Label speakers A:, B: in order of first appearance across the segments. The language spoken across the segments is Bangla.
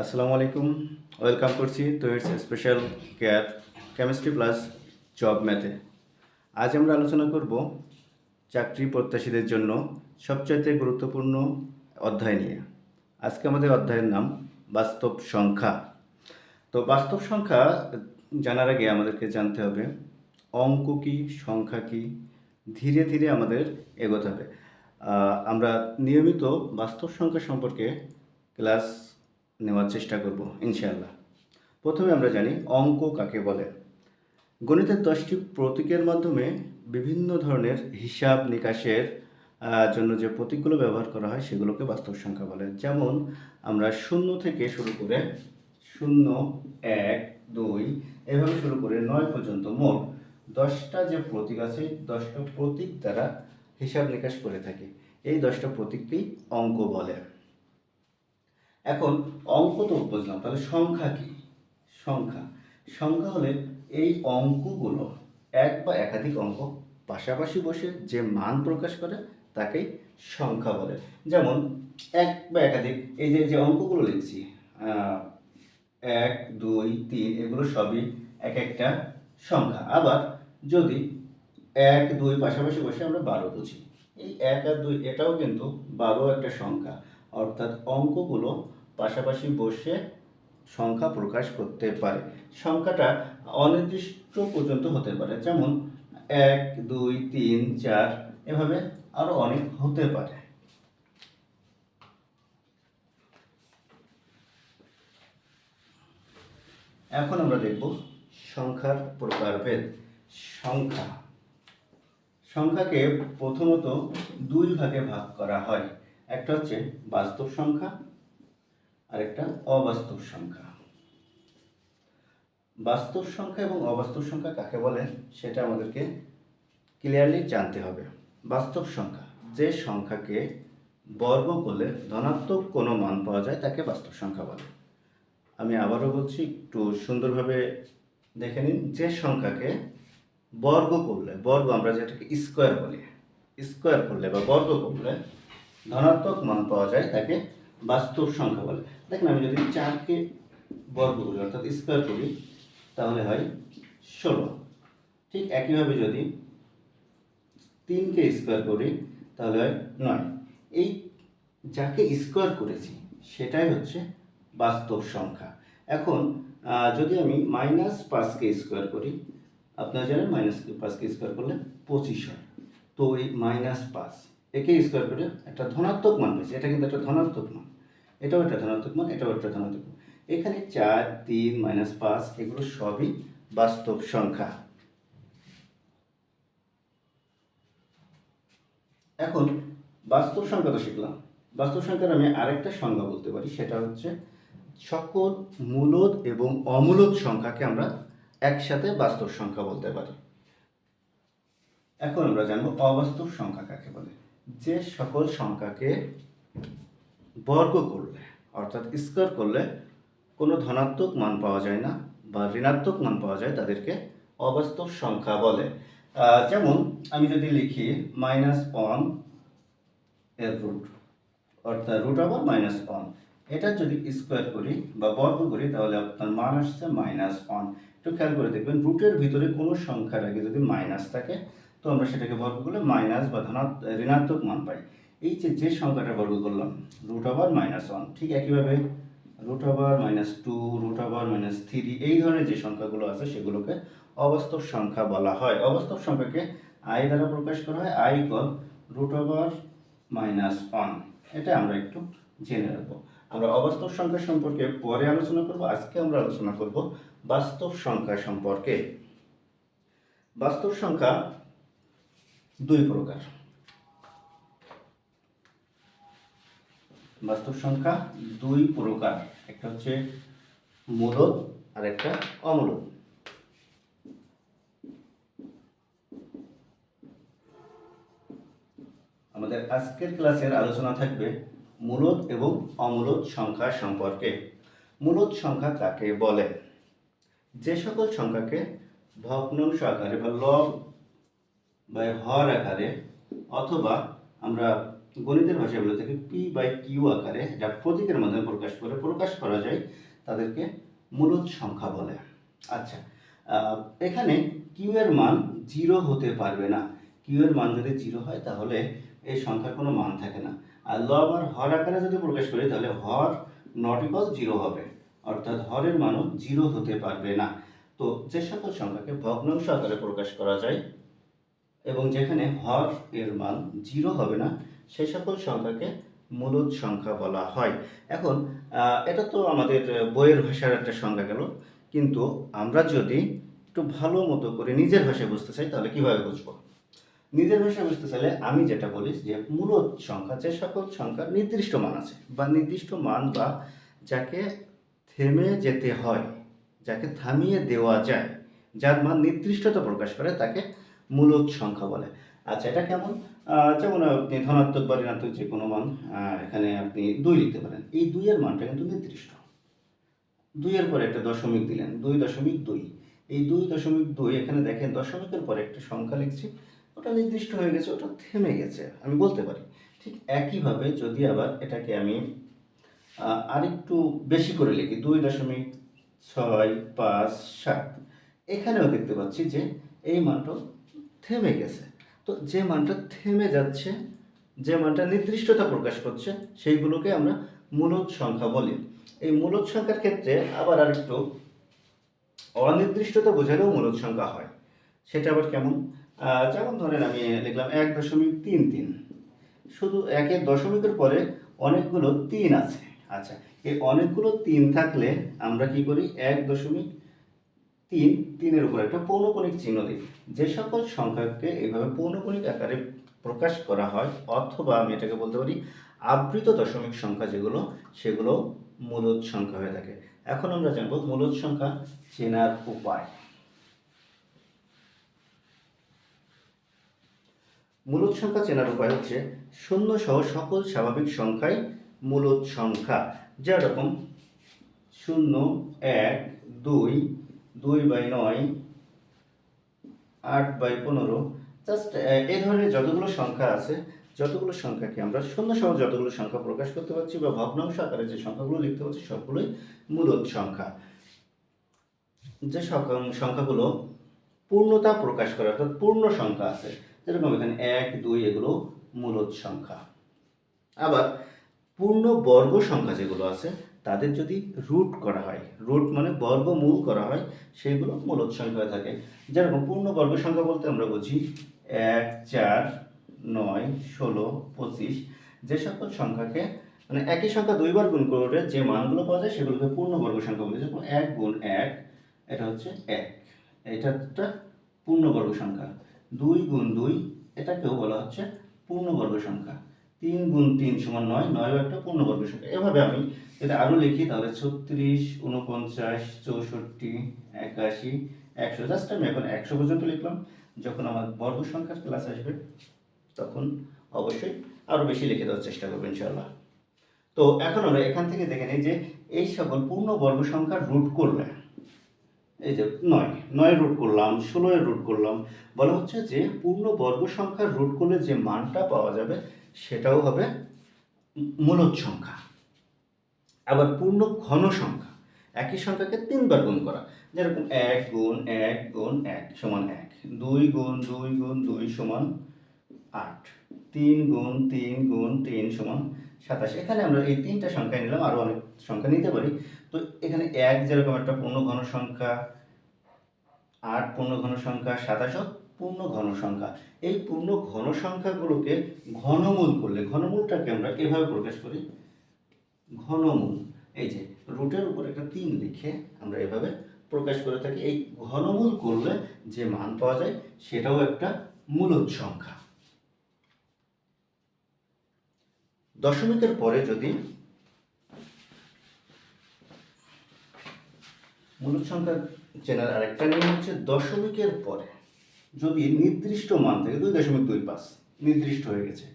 A: আসসালামু আলাইকুম। ওয়েলকাম করছি তো it's special care chemistry plus job ম্যাথে। আজ আমরা আলোচনা করব চাকরি প্রত্যাশীদের জন্য সবচাইতে গুরুত্বপূর্ণ অধ্যায় নিয়ে। আজকে আমাদের অধ্যায়ের নাম বাস্তব সংখ্যা। তো বাস্তব সংখ্যা জানার আগে আমাদেরকে জানতে হবে, অঙ্ক কী, সংখ্যা কী? ধীরে ধীরে আমাদের এগোতে হবে। আমরা নিয়মিত বাস্তব সংখ্যা সম্পর্কে ক্লাস নেওয়ার চেষ্টা করব, ইনশাআল্লাহ। প্রথমে আমরা জানি অঙ্ক কাকে বলে। গণিতের দশটি প্রতীকের মাধ্যমে বিভিন্ন ধরনের হিসাব নিকাশের জন্য যে প্রতীকগুলো ব্যবহার করা হয় সেগুলোকে বাস্তব সংখ্যা বলে। যেমন আমরা শূন্য থেকে শুরু করে শূন্য, এক, দুই, এভাবে শুরু করে নয় পর্যন্ত মোট দশটা যে প্রতীক আছে দশটা প্রতীক দ্বারা হিসাব নিকাশ করে থাকি। এই দশটা প্রতীককেই অঙ্ক বলে। এখন অঙ্ক তো বুঝলাম, তাহলে সংখ্যা কি? সংখ্যা। সংখ্যা হলে এই অঙ্কগুলো এক বা একাধিক অঙ্ক পাশাপাশি বসে যে মান প্রকাশ করে তাকেই সংখ্যা বলে। যেমন এক বা একাধিক, এই যে যে অঙ্কগুলো লিখছি এক, দুই, তিন, এগুলো সবই এক একটা সংখ্যা। আবার যদি এক, দুই পাশাপাশি বসে আমরা বারো বুঝি, এই এক আর দুই এটাও কিন্তু বারো একটা সংখ্যা। অর্থাৎ অঙ্কগুলো পাশাপাশি বসে সংখ্যা প্রকাশ করতে পারে। সংখ্যাটা অনির্দিষ্ট পর্যন্ত হতে পারে। যেমন এক, দুই, তিন, চার, এভাবে আরও অনেক হতে পারে। এখন আমরা দেখব সংখ্যার প্রকারভেদ। সংখ্যা। সংখ্যাকে প্রথমত দুই ভাগে ভাগ করা হয়। একটা হচ্ছে বাস্তব সংখ্যা আর একটা অবাস্তব সংখ্যা। বাস্তব সংখ্যা এবং অবাস্তব সংখ্যা কাকে বলে সেটা আমাদেরকে ক্লিয়ারলি জানতে হবে। বাস্তব সংখ্যা, যে সংখ্যাকে বর্গ করলে ধনাত্মক কোনো মান পাওয়া যায় তাকে বাস্তব সংখ্যা বলে। আমি আবারও বলছি, একটু সুন্দরভাবে দেখে নিন, যে সংখ্যাকে বর্গ করলে, বর্গ আমরা যেটাকে স্কোয়ার বলি স্কোয়ার করলে বা বর্গ করলে ধনাত্মক মান পাওয়া যায় তাকে বাস্তব সংখ্যা বলে। দেখেন, আমি যদি চারকে বর্গ করি, অর্থাৎ স্কোয়ার করি, তাহলে হয় ষোলো। ঠিক একইভাবে যদি তিনকে স্কোয়ার করি, তাহলে হয় নয়। এই যাকে স্কোয়ার করেছি, সেটাই হচ্ছে বাস্তব সংখ্যা। এখন যদি আমি মাইনাস পাঁচকে স্কোয়ার করি, আপনারা জানেন মাইনাস পাঁচকে স্কোয়ার করলে পঁচিশ হয়। তো এই মাইনাস পাঁচ একে স্কোয়ার করে একটা ধনাত্মক মান পেয়েছি। এটা কিন্তু একটা ধনাত্মক মান। এটাও একটা ধনাত্মক মান, এটাও একটা ধনাত্মক মান। এখানে চার, তিন মাইনাস পাঁচ, এগুলো সবই বাস্তব সংখ্যা। এখন বাস্তব সংখ্যা তো শিখলাম। বাস্তব সংখ্যার আমি আরেকটা সংজ্ঞা বলতে পারি, সেটা হচ্ছে সকল মূলদ এবং অমূলদ সংখ্যাকে আমরা একসাথে বাস্তব সংখ্যা বলতে পারি। এখন আমরা জানব অবাস্তব সংখ্যা কাকে বলে। যে সকল সংখ্যাকে বর্গ করলে, অর্থাৎ স্কোয়ার করলে, কোনো ধনাত্মক মান পাওয়া যায় না বা ঋণাত্মক মান পাওয়া যায় তাদেরকে অবাস্তব সংখ্যা বলে। যেমন আমি যদি লিখি মাইনাস ওয়ানের রুট অর্থাৎ রুট ওভার মাইনাস ওয়ান এটা যদি স্কোয়ার করি বা বর্গ করি, তাহলে আপনার মান আসছে মাইনাস ওয়ান একটু খেয়াল করে দেখবেন রুটের ভিতরে কোনো সংখ্যার আগে যদি মাইনাস থাকে তো আমরা সেটাকে বর্গ করলে মাইনাস বা ধনাত্মক ঋণাত্মক মান পাই। এই যে যে সংখ্যাটা বর্গ করলাম রুট ওভার মাইনাস ওয়ান ঠিক একইভাবে root over minus two root over minus three এই ধরনের যে সংখ্যাগুলো আছে সেগুলোকে অবাস্তব সংখ্যা বলা হয়। অবাস্তব সংখ্যাকে আই দ্বারা প্রকাশ করা হয় i equal root over minus one এটা আমরা একটু জেনে রাখব। আমরা অবাস্তব সংখ্যা সম্পর্কে পরে আলোচনা করব, আজকে আমরা আলোচনা করব বাস্তব সংখ্যা সম্পর্কে। বাস্তব সংখ্যা দুই প্রকার। বাস্তব সংখ্যা দুই প্রকার, একটা হচ্ছে মূলদ আর একটা অমূলদ। আমাদের আজকের ক্লাসের আলোচনা থাকবে মূলদ এবং অমূলদ সংখ্যা সম্পর্কে। মূলদ সংখ্যা কাকে বলে? যে সকল সংখ্যাকে ভগ্নাংশ আকারে বা লব বা হর আকারে অথবা আমরা গণিতের ভাষায় বলে থাকি পি বাই কিউ আকারে, যা প্রতীকের মাধ্যমে প্রকাশ করে, প্রকাশ করা যায় তাদেরকে মূলত সংখ্যা বলে। আচ্ছা এখানে কিউ এর মান জিরো হতে পারবে না। কিউ এর মান যদি জিরো হয়, তাহলে এই সংখ্যার কোনো মান থাকে না। আর লব আর হর আকারে যদি প্রকাশ করি, তাহলে হর নট ইকল জিরো হবে। অর্থাৎ হরের মানও জিরো হতে পারবে না। তো যে সকল সংখ্যাকে ভগ্নাংশ আকারে প্রকাশ করা যায় এবং যেখানে হর এর মান জিরো হবে না সেই সকল সংখ্যাকে মূলদ সংখ্যা বলা হয়। এখন এটা তো আমাদের বইয়ের ভাষার একটা সংখ্যা গেল। কিন্তু আমরা যদি একটু ভালো মতো করে নিজের ভাষায় বুঝতে চাই, তাহলে কীভাবে বুঝব? নিজের ভাষায় বুঝতে চাইলে আমি যেটা বলি যে মূলত সংখ্যা, যে সকল সংখ্যার নির্দিষ্ট মান আছে, বা নির্দিষ্ট মান বা যাকে থেমে যেতে হয়, যাকে থামিয়ে দেওয়া যায়, যার মান নির্দিষ্টতা প্রকাশ করে, তাকে মূলত সংখ্যা বলে। আচ্ছা এটা কেমন? যেমন আপনি ধনাত্মক বা ঋণাত্মক যে কোনো মান এখানে আপনি দুই লিখতে পারেন। এই দুইয়ের মানটা কিন্তু নির্দিষ্ট। দুইয়ের পরে একটা দশমিক দিলেন, দুই দশমিক দুই। এই দুই দশমিক দুই এখানে দেখেন, দশমিকের পরে একটা সংখ্যা লিখছি, ওটা নির্দিষ্ট হয়ে গেছে, ওটা থেমে গেছে, আমি বলতে পারি। ঠিক একইভাবে যদি আবার এটাকে আমি আরেকটু বেশি করে লিখি, দুই দশমিক ছয় পাঁচ সাত, এখানেও দেখতে পাচ্ছি যে এই মানটা থেমে গেছে। তো যে মানটা থেমে যাচ্ছে, যে মানটা নির্দিষ্টতা প্রকাশ করছে, সেইগুলোকে আমরা মূলত সংখ্যা বলি। এই মূলত সংখ্যার ক্ষেত্রে আবার আরেকটু অনির্দিষ্টতা বোঝালেও মূলত সংখ্যা হয়। সেটা আবার কেমন? যেমন ধরেন আমি লিখলাম এক দশমিক তিন তিন। শুধু একের দশমিকের পরে অনেকগুলো তিন আছে। আচ্ছা এই অনেকগুলো তিন থাকলে আমরা কি করি? এক দশমিক তিন, তিনের উপর একটা পৌনকণিক চিহ্ন দিই। যে সকল সংখ্যাকে এইভাবে পৌনকণিক আকারে প্রকাশ করা হয়, অথবা আমি এটাকে বলতে পারি আবৃত দশমিক সংখ্যা যেগুলো, সেগুলো মূলত সংখ্যা হয়ে থাকে। এখন আমরা জানব মূলত সংখ্যা চেনার উপায়। মূলত সংখ্যা চেনার উপায় হচ্ছে শূন্য সহ সকল স্বাভাবিক সংখ্যাই মূলত সংখ্যা। যেরকম শূন্য, এক, দুই দুই বাই নয়, আট বাই পনেরো জাস্ট এই ধরনের যতগুলো সংখ্যা আছে, যতগুলো সংখ্যাকে আমরা শূন্য সহ যতগুলো সংখ্যা প্রকাশ করতে পারছি বা ভগ্নাংশ আকারে যে সংখ্যাগুলো লিখতে পারছি, সবগুলোই মূলত সংখ্যা। যে সংখ্যা- সংখ্যাগুলো পূর্ণতা প্রকাশ করে, অর্থাৎ পূর্ণ সংখ্যা আছে, যেরকম এখানে এক, দুই এগুলো মূলত সংখ্যা। আবার পূর্ণ বর্গ সংখ্যা যেগুলো আছে তাদের যদি রুট করা হয় রুট মানে বর্গমূল করা হয়, সেগুলো মূলত সংখ্যা থাকে। যেরকম পূর্ণ বর্গ সংখ্যা বলতে আমরা বুঝি এক, চার, নয়, ষোলো, পঁচিশ, যে সকল সংখ্যাকে মানে একই সংখ্যা দুইবার গুণ করে যে মানগুলো পাওয়া যায়, সেগুলোকে পূর্ণ বর্গ সংখ্যা বলি। যেমন এক গুণ এক, এটা হচ্ছে এক। এটা একটা পূর্ণবর্গ সংখ্যা। দুই গুণ দুই, এটাকেও বলা হচ্ছে পূর্ণবর্গ সংখ্যা। তিন গুণ তিন সমান নয় নয়ও একটা পূর্ণবর্গ সংখ্যা। এভাবে আমি যদি আরও লিখি, তাহলে ছত্রিশ উনপঞ্চাশ চৌষট্টি, একাশি, একশো। জাস্ট আমি এখন একশো পর্যন্ত লিখলাম। যখন আমার বর্গ সংখ্যার ক্লাস আসবে, তখন অবশ্যই আরও বেশি লিখে দেওয়ার চেষ্টা করব ইনশাল্লাহ তো এখন আমরা এখান থেকে দেখে নিই যে এই সকল পূর্ণ বর্গ সংখ্যার রুট করলে এই যে নয় নয় রুট করলাম, ষোলোয় রুট করলাম। বলা হচ্ছে যে পূর্ণ বর্গ সংখ্যার রুট করলে যে মানটা পাওয়া যাবে সেটাও হবে মূলত সংখ্যা। আবার পূর্ণ ঘন সংখ্যা। একই সংখ্যাকে তিনবার গুণ করা। যেরকম এক গুণ এক গুণ এক সমান এক। দুই গুণ দুই গুণ দুই সমান আট। তিন গুণ তিন গুণ তিন সমান সাতাশ। এখানে আমরা এই তিনটা সংখ্যা নিলাম আরও অনেক সংখ্যা নিতে পারি। তো এখানে এক যেরকম একটা পূর্ণ ঘন সংখ্যা, আট পূর্ণ ঘন সংখ্যা সাতাশও পূর্ণ ঘন সংখ্যা এই পূর্ণ ঘন সংখ্যাগুলোকে ঘনমূল করলে, ঘনমূলটাকে আমরা এভাবে প্রকাশ করি? ঘনমূল। এই যে, রুটের উপর একটা তিন লিখে আমরা এভাবে প্রকাশ করে থাকি। এই ঘনমূল করলে যে মান পাওয়া যায়, সেটাও একটা মূলত সংখ্যা। দশমিকের পরে যদি মূলত সংখ্যা চেনার আরেকটা নিয়ম হচ্ছে দশমিকের পরে। যদি নির্দিষ্ট মান থাকে দুই দশমিক দুই পাঁচ নির্দিষ্ট হয়ে গেছে,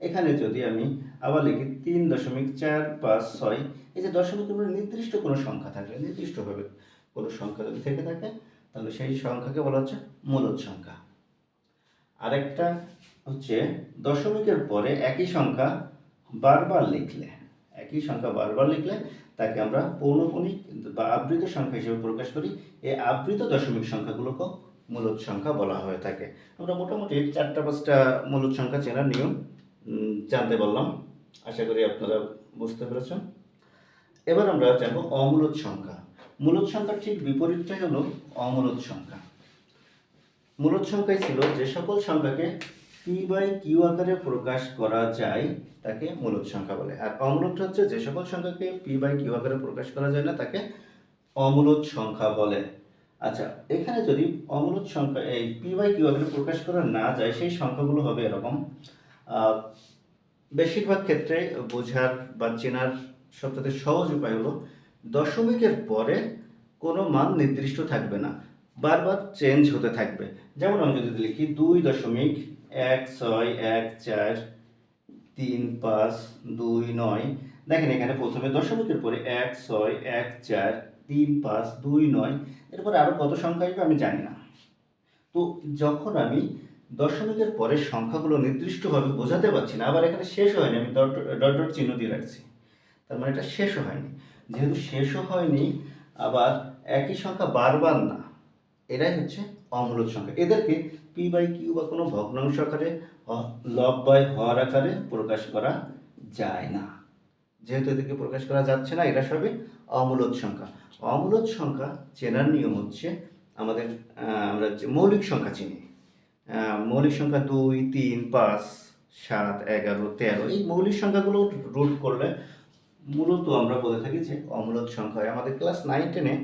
A: এখানে যদি আমি আবার লিখি তিন দশমিক চার পাঁচ ছয়, এই যে দশমিকের পরে নির্দিষ্ট কোনো সংখ্যা থাকলে, নির্দিষ্টভাবে কোনো সংখ্যা যদি থেকে থাকে, তাহলে সেই সংখ্যাকে বলা হচ্ছে মূলত সংখ্যা। আরেকটা হচ্ছে দশমিকের পরে একই সংখ্যা বারবার লিখলে, একই সংখ্যা বারবার লিখলে তাকে আমরা পৌনপুনিক বা আবৃত সংখ্যা হিসেবে প্রকাশ করি। এই আবৃত দশমিক সংখ্যাগুলোকে মূলত সংখ্যা বলা হয়ে থাকে। আমরা মোটামুটি চারটা পাঁচটা মূলত সংখ্যা চেনার নিয়ম জানতে পারলাম। আশা করি আপনারা বুঝতে পেরেছেন। এবার আমরা জানব অমূলত সংখ্যা। মূলত সংখ্যার ঠিক বিপরীতটাই হলো অমূলত সংখ্যা। মূলত সংখ্যায় ছিল যে সকল সংখ্যাকে পি বাই কিউ আকারে প্রকাশ করা যায়, তাকে মূলত সংখ্যা বলে। আর অমূলত হচ্ছে যে সকল সংখ্যাকে পি বাই কিউ আকারে প্রকাশ করা যায় না, তাকে অমূলত সংখ্যা বলে। আচ্ছা এখানে যদি অমূলত সংখ্যা, এই পি বাই কিউ আকারে প্রকাশ করা না যায়, সেই সংখ্যাগুলো হবে এরকম। বেশিরভাগ ক্ষেত্রে বোঝার বা চেনার সবচেয়ে সহজ উপায় হলো, দশমিকের পরে কোনো মান নির্দিষ্ট থাকবে না, বারবার চেঞ্জ হতে থাকবে। যেমন আমি যদি লিখি দুই দশমিক এক ছয় এক চার তিন পাঁচ দুই নয়, দেখেন এখানে প্রথমে দশমিকের পরে এক ছয় এক চার তিন পাঁচ দুই নয়, এরপরে আরও কত সংখ্যা আসবে আমি জানি না। তো যখন আমি দশমিকের পরের সংখ্যাগুলো নির্দিষ্টভাবে বোঝাতে পারছি না, আবার এখানে শেষ হয়নি, আমি ডট ডট চিহ্ন দিয়ে রাখছি। তার মানে এটা শেষও হয়নি। যেহেতু শেষও হয়নি, আবার একই সংখ্যা বারবার না, এরাই হচ্ছে অমূলত সংখ্যা। এদেরকে পি বাই কিউ বা কোনো ভগ্নাংশ আকারে লব বাই হর আকারে প্রকাশ করা যায় না। যেহেতু এদেরকে প্রকাশ করা যাচ্ছে না, এরা সবই অমূলত সংখ্যা। অমূলত সংখ্যা চেনার নিয়ম হচ্ছে আমাদের আমরা যে মৌলিক সংখ্যা চিনি। মৌলিক সংখ্যা দুই, তিন, পাঁচ, সাত, এগারো, তেরো। এই মৌলিক সংখ্যাগুলো রুট করলে মূলত আমরা বলে থাকি যে অমূলত সংখ্যা। হয় আমাদের ক্লাস নাইন টেনে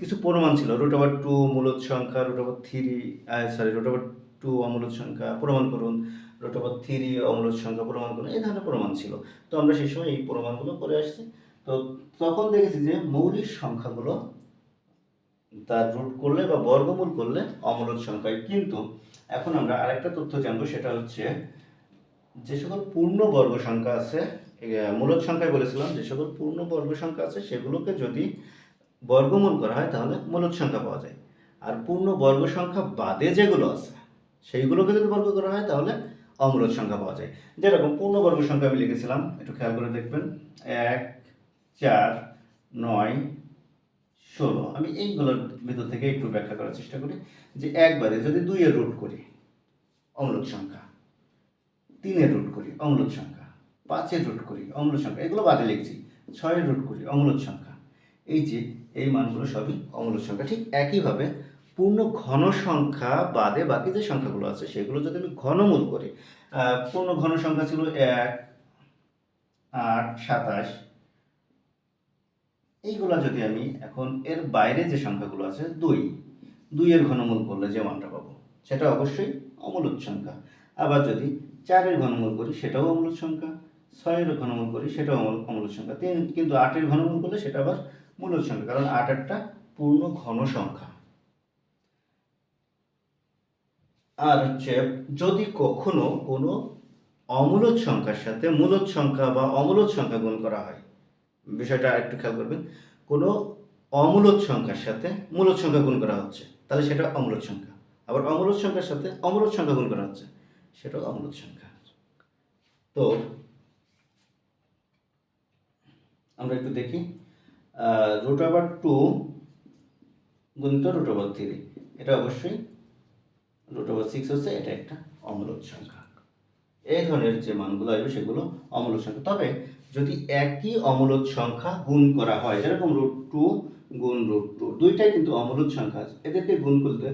A: কিছু প্রমাণ ছিল। রুট ওভার টু মূলত সংখ্যা root over three sorry root over two অমূলত সংখ্যা, প্রমাণ করুন। রুট ওভার থ্রি অমূলত সংখ্যা, প্রমাণ করুন। এই ধরনের প্রমাণ ছিল। তো আমরা সেই সময় এই প্রমাণগুলো করে আসছি। তো তখন দেখেছি যে মৌলিক সংখ্যাগুলো তার রুট করলে বা বর্গমূল করলে অমূলত সংখ্যায়। কিন্তু এখন আমরা আরেকটা তথ্য জানব সেটা হচ্ছে যে সকল পূর্ণ বর্গ সংখ্যা আছে এ, মূলত সংখ্যায় বলেছিলাম যে সকল পূর্ণ বর্গ সংখ্যা আছে সেগুলোকে যদি বর্গমূল করা হয় তাহলে মূলত সংখ্যা পাওয়া যায়। আর পূর্ণ বর্গ সংখ্যা বাদে যেগুলো আছে সেইগুলোকে যদি বর্গ করা হয় তাহলে অমূলত সংখ্যা পাওয়া যায়। যেরকম পূর্ণ বর্গ সংখ্যা আমি লিখেছিলাম একটু খেয়াল করে দেখবেন। এক চার, নয়, ষোলো। আমি এইগুলোর ভিতর থেকে একটু ব্যাখ্যা করার চেষ্টা করি যে একবারে যদি দুইয়ের রুট করি অমূলত সংখ্যা, তিনের রুট করি অমূলত সংখ্যা, পাঁচের রুট করি অমূলত সংখ্যা, এগুলো বাদে লিখছি, ছয়ের রুট করি অমূলত সংখ্যা। এই যে, এই মানগুলো সবই অমূলত সংখ্যা। ঠিক একইভাবে পূর্ণ ঘন সংখ্যা বাদে বাকি যে সংখ্যাগুলো আছে, সেগুলো যদি আমি ঘনমূল করি পূর্ণ ঘন সংখ্যা ছিল এক, আট, সাতাশ এইগুলা যদি আমি এখন এর বাইরে যে সংখ্যাগুলো আছে, দুই, দুইয়ের ঘনমূল করলে যে মানটা পাবো, সেটা অবশ্যই অমূলত সংখ্যা। আবার যদি চারের ঘনমূল করি, সেটাও অমূলত সংখ্যা। ছয়ের ঘনমূল করি, সেটাও অমূল- অমূলত সংখ্যা। তিন, কিন্তু আটের ঘনমূল করলে সেটা আবার মূলত সংখ্যা, কারণ আট একটা পূর্ণ ঘন সংখ্যা। আর হচ্ছে, যদি কখনো কোনো অমূলত সংখ্যার সাথে মূলত সংখ্যা বা অমূলত সংখ্যা গুণ করা হয় বিষয়টা একটু খেয়াল করবেন, কোনো অমূলত সংখ্যার সাথে মূলত সংখ্যা গুণ করা হচ্ছে, তাহলে সেটা অমূলত সংখ্যা। আবার অমূলত সংখ্যার সাথে অমূলত সংখ্যা গুণ করা হচ্ছে, সেটাও অমূলত সংখ্যা। তো আমরা একটু দেখি রুট ওভার টু গুণিত রুট ওভার থ্রি এটা অবশ্যই রুট ওভার সিক্স হচ্ছে, এটা একটা অমূলত সংখ্যা। এই ধরনের যে মানগুলো আসবে, সেগুলো অমূলত সংখ্যা। তবে যদি একই অমূলত সংখ্যা গুণ করা হয়, যেরকম রুট টু গুণ রুট টু দুইটাই কিন্তু অমূলত সংখ্যা এদেরকে গুণ করলে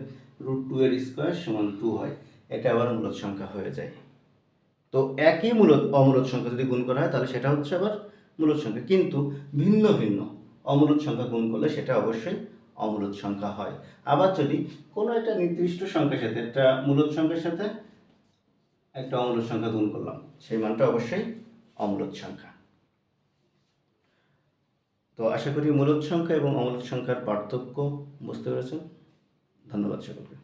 A: রুট টু এর স্কোয়ার সমান টু হয়। এটা আবার মূলত সংখ্যা হয়ে যায়। তো একই মূলত অমূলত সংখ্যা যদি গুণ করা হয়, তাহলে সেটা হচ্ছে আবার মূলত সংখ্যা। কিন্তু ভিন্ন ভিন্ন অমূলত সংখ্যা গুণ করলে সেটা অবশ্যই অমূলত সংখ্যা হয়। আবার যদি কোনো একটা নির্দিষ্ট সংখ্যার সাথে, একটা মূলত সংখ্যার সাথে একটা অমূলত সংখ্যা গুণ করলাম, সেই মানটা অবশ্যই অমূলত সংখ্যা। তো আশা করি মূলত সংখ্যা এবং অমূলত সংখ্যার পার্থক্য বুঝতে পেরেছেন। ধন্যবাদ সকলকে।